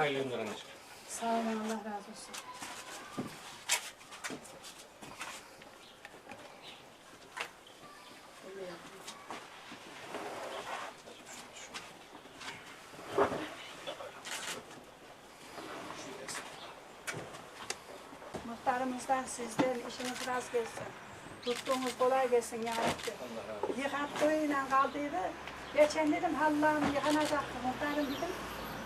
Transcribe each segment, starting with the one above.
Hayırlı günler anneciğim. Sağ olun Allah razı olsun. Muhtarımızdan sizden işiniz rast gelsin. Tuttuğumuz kolay gelsin ya Rabbi. Yıkattığıyla kaldıydı. Geçen dedim Allah'ım yıkanacaktı. Muhtarım dedim.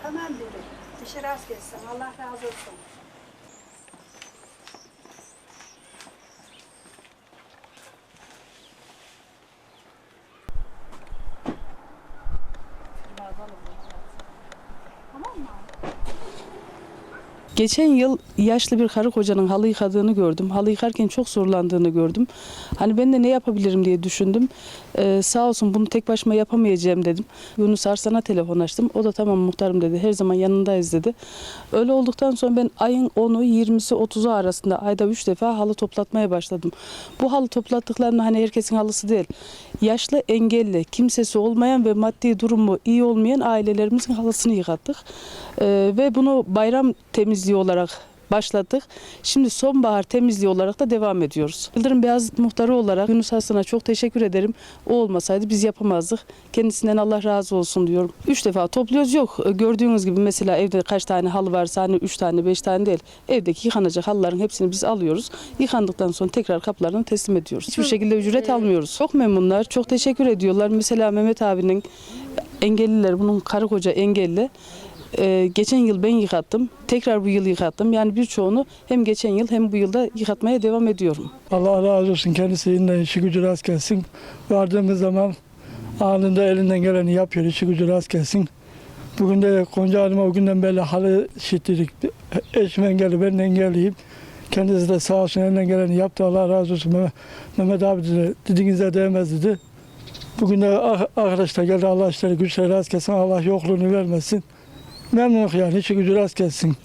Tamam dedi. İşi rast gelsin. Allah razı olsun. Tamam mı? Geçen yıl yaşlı bir karı kocanın halı yıkadığını gördüm. Halı yıkarken çok zorlandığını gördüm. Hani ben de ne yapabilirim diye düşündüm. Ee, sağ olsun bunu tek başıma yapamayacağım dedim. Yunus Arslan'a telefon açtım. O da tamam muhtarım dedi. Her zaman yanındayız dedi. Öyle olduktan sonra ben ayın 10'u 20'si 30'u arasında ayda 3 defa halı toplatmaya başladım. Bu halı toplattıklarım hani herkesin halısı değil. Yaşlı, engelli, kimsesi olmayan ve maddi durumu iyi olmayan ailelerimizin halısını yıkattık. Ee, ve bunu bayram temizliği olarak başladık. Şimdi sonbahar temizliği olarak da devam ediyoruz. Yıldırım Beyazıt Muhtarı olarak Yunus Hasan'a çok teşekkür ederim. O olmasaydı biz yapamazdık. Kendisinden Allah razı olsun diyorum. Üç defa topluyoruz yok. Gördüğünüz gibi mesela evde kaç tane halı varsa hani üç tane beş tane değil. Evdeki yıkanacak halıların hepsini biz alıyoruz. Yıkandıktan sonra tekrar kaplarını teslim ediyoruz. Hiçbir şekilde ücret almıyoruz. Çok memnunlar. Çok teşekkür ediyorlar. Mesela Mehmet abinin engelliler bunun karı koca engelli. Ee, geçen yıl ben yıkattım. Tekrar bu yıl yıkattım. Yani birçoğunu hem geçen yıl hem bu yılda yıkatmaya devam ediyorum. Allah razı olsun kendisi elinden işi gücü rast gelsin. Vardığımız zaman anında elinden geleni yapıyor, işi gücü rast gelsin. Bugün de Gonca Hanım'a o günden beri halı şiştirdik. Eşim engelli, ben engelliyim. Kendisi de sağ olsun elinden geleni yaptı. Allah razı olsun. Mehmet, abi dedi, dediğinize değmez dedi. Bugün de ah- arkadaşlar geldi. Allah işleri güçleri rast gelsin. Allah yokluğunu vermesin. Memnunum yani. işi gücü rast gelsin.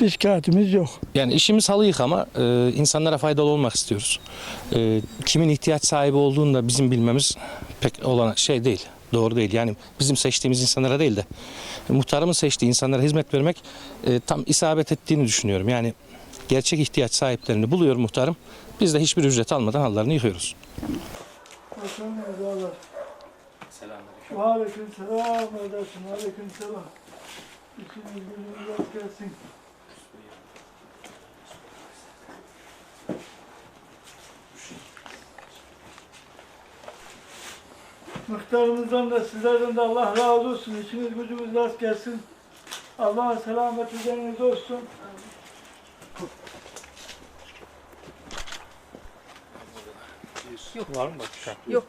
Bir şikayetimiz yok. Yani işimiz halı yıkama. Ee, insanlara faydalı olmak istiyoruz. Ee, kimin ihtiyaç sahibi olduğunu da bizim bilmemiz pek olan şey değil. Doğru değil. Yani bizim seçtiğimiz insanlara değil de muhtarımın seçtiği insanlara hizmet vermek e, tam isabet ettiğini düşünüyorum. Yani gerçek ihtiyaç sahiplerini buluyor muhtarım. Biz de hiçbir ücret almadan halılarını yıkıyoruz. Selamünaleyküm. Aleyküm selam. Aleyküm selam. İşiniz gücünüz rast gelsin. Muhtarımızdan da sizlerden de Allah razı olsun. İşiniz gücünüz rast gelsin. Allah'a selamet üzerinize olsun. Yok var mı başka? Yok.